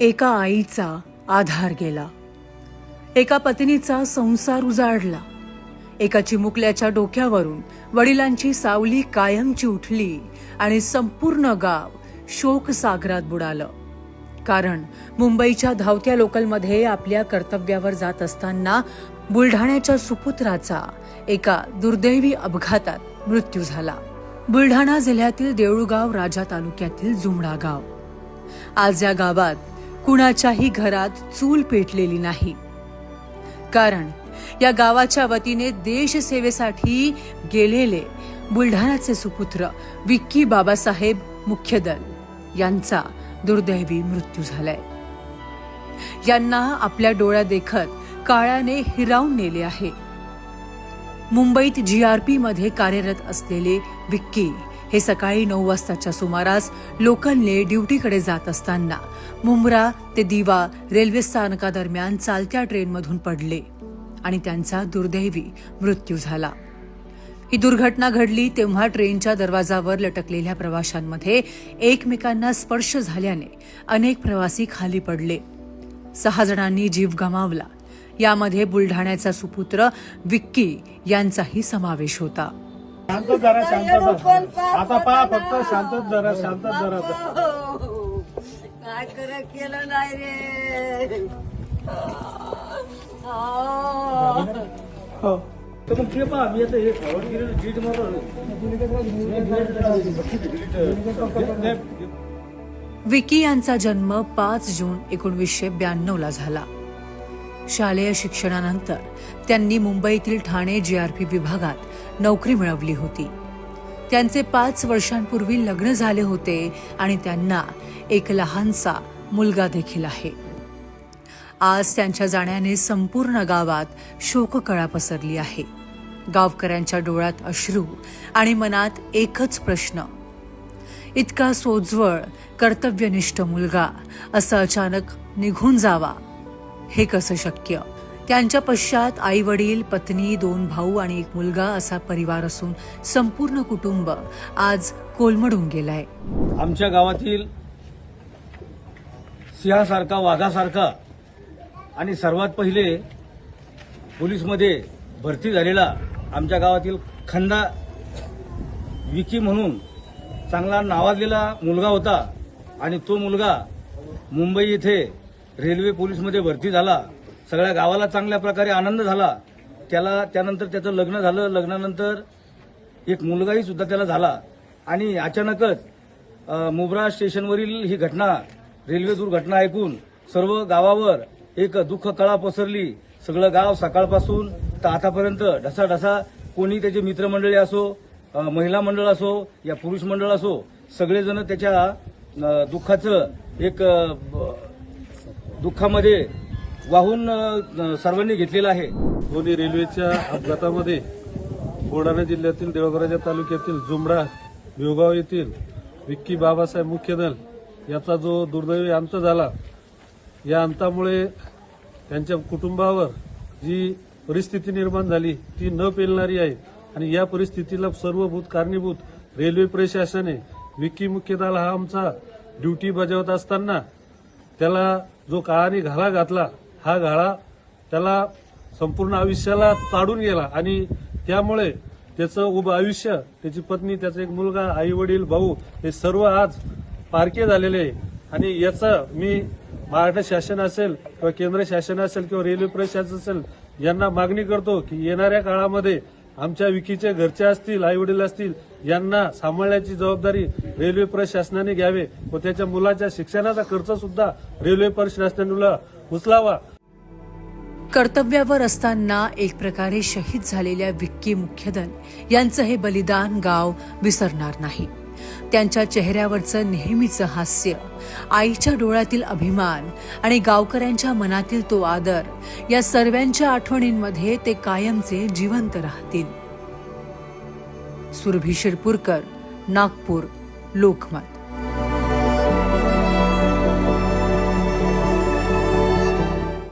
एका आईचा आधार गेला. एका पत्नीचा संसार उजाडला. एका चिमुकल्याच्या डोक्यावरून वडिलांची सावली कायमची उठली आणि संपूर्ण गाव शोक सागरात बुडालं. कारण मुंबईच्या धावत्या लोकलमध्ये आपल्या कर्तव्यावर जात असताना बुलढाण्याच्या सुपुत्राचा एका दुर्दैवी अपघातात मृत्यू झाला. बुलढाणा जिल्ह्यातील देऊळगाव राजा तालुक्यातील जुमडा गाव. आज या गावात कुणाच्याही घरात चूल पेटलेली नाही. कारण या गावाच्या वतीने देशसेवेसाठी गेलेले बुलढाण्याचे सुपुत्र विक्की बाबासाहेब मुख्यदल यांचा दुर्दैवी मृत्यू झालाय. यांना आपल्या डोळ्या देखत काळाने हिरावून नेले आहे. मुंबईत जी आरमध्ये कार्यरत असलेले विक्की हे सकाळी नऊ वाजताच्या सुमारास लोकलने ड्युटीकडे जात असताना मुंब्रा ते दिवा रेल्वे स्थानकादरम्यान चालत्या ट्रेनमधून पडले आणि त्यांचा दुर्दैवी मृत्यू झाला. ही दुर्घटना घडली तेव्हा ट्रेनच्या दरवाजावर लटकलेल्या प्रवाशांमध्ये एकमेकांना स्पर्श झाल्याने अनेक प्रवासी खाली पडले. सहा जणांनी जीव गमावला. यामध्ये बुलढाण्याचा सुपुत्र विक्की यांचाही समावेश होता. शांत जरा शांत जरा आता पहा फक्त शांतच जरा शांतच जरा. काय कर केलं नाही रे. हो. हो. तर मग ते पहा मी आता हे फॉरवर्ड केलेलं जीट मारून विकी यांचा जन्म पाच जून एकोणीसशे ब्याण्णव ला झाला. शालेय शिक्षणानंतर त्यांनी मुंबईतील ठाणे जी आर पी विभागात नोकरी मिळवली होती. त्यांचे पाच वर्षांपूर्वी लग्न झाले होते आणि त्यांना एक लहानसा मुलगा देखील आहे. आज त्यांच्या जाण्याने संपूर्ण गावात शोककळा पसरली आहे. गावकऱ्यांच्या डोळ्यात अश्रू आणि मनात एकच प्रश्न. इतका सोज्वळ कर्तव्यनिष्ठ मुलगा असं अचानक निघून जावा हे कसं शक्य? त्यांच्या पश्चात आई वडील पत्नी दोन भाऊ आणि एक मुलगा असा परिवार असून संपूर्ण कुटुंब आज कोलमडून गेलाय. आमच्या गावातील सिंहासारखा वाघासारखा आणि सर्वात पहिले पोलीसमध्ये भरती झालेला आमच्या गावातील खंदा विकी म्हणून चांगला नावाजलेला मुलगा होता आणि तो मुलगा मुंबई येथे रेल्वे पोलीसमध्ये भरती झाला सगळ्या गावाला चांगल्या प्रकारे आनंद झाला त्याला त्यानंतर त्याचं लग्न झालं लग्नानंतर एक मुलगाही सुद्धा त्याला झाला. आणि अचानकच मुब्रा स्टेशनवरील ही घटना रेल्वे दुर्घटना ऐकून सर्व गावावर एक दुःख कळा पसरली. सगळं गाव सकाळपासून तर आतापर्यंत ढसाढसा कोणी त्याचे मित्रमंडळी असो महिला मंडळ असो या पुरुष मंडळ असो सगळेजण त्याच्या दुःखाचं एक ब- दुःखामध्ये वाहून सर्वांनी घेतलेलं आहे. दोन्ही रेल्वेच्या अपघातामध्ये बुलढाणा जिल्ह्यातील देवघराच्या तालुक्यातील जुमडा भिवगाव येथील विक्की बाबासाहेब मुख्यदल याचा जो दुर्दैवी अंत झाला या अंतामुळे त्यांच्या कुटुंबावर जी परिस्थिती निर्माण झाली ती न पेलणारी आहे. आणि या परिस्थितीला सर्वभूत कारणीभूत रेल्वे प्रशासने विक्की मुख्यदल हा आमचा ड्युटी बजावत असताना त्याला जो काळाने घाला घातला हा घाळा त्याला संपूर्ण आयुष्याला ताडून गेला. आणि त्यामुळे त्याचं उभं आयुष्य त्याची पत्नी त्याचा एक मुलगा आई वडील भाऊ हे सर्व आज पारखे झालेले आहे. आणि याचं मी महाराष्ट्र शासन असेल किंवा केंद्र शासन असेल किंवा रेल्वे प्रशासन असेल यांना मागणी करतो की येणाऱ्या काळामध्ये आमच्या विकीच्या घरचे असतील आई वडील असतील यांना सांभाळण्याची जबाबदारी रेल्वे प्रशासनाने घ्यावे व त्याच्या मुलाच्या शिक्षणाचा खर्च सुद्धा रेल्वे प्रशासनाला उचलावा. कर्तव्यावर असताना एक प्रकारे शहीद झालेल्या विक्की मुख्यधन यांचं हे बलिदान गाव विसरणार नाही. त्यांच्या चेहऱ्यावरचं नेहमीचं हास्य आईच्या डोळ्यातील अभिमान आणि गावकऱ्यांच्या मनातील तो आदर या सर्वांच्या आठवणींमध्ये ते कायमचे जिवंत राहतील. सुरभी शिरपूरकर नागपूर लोकमत.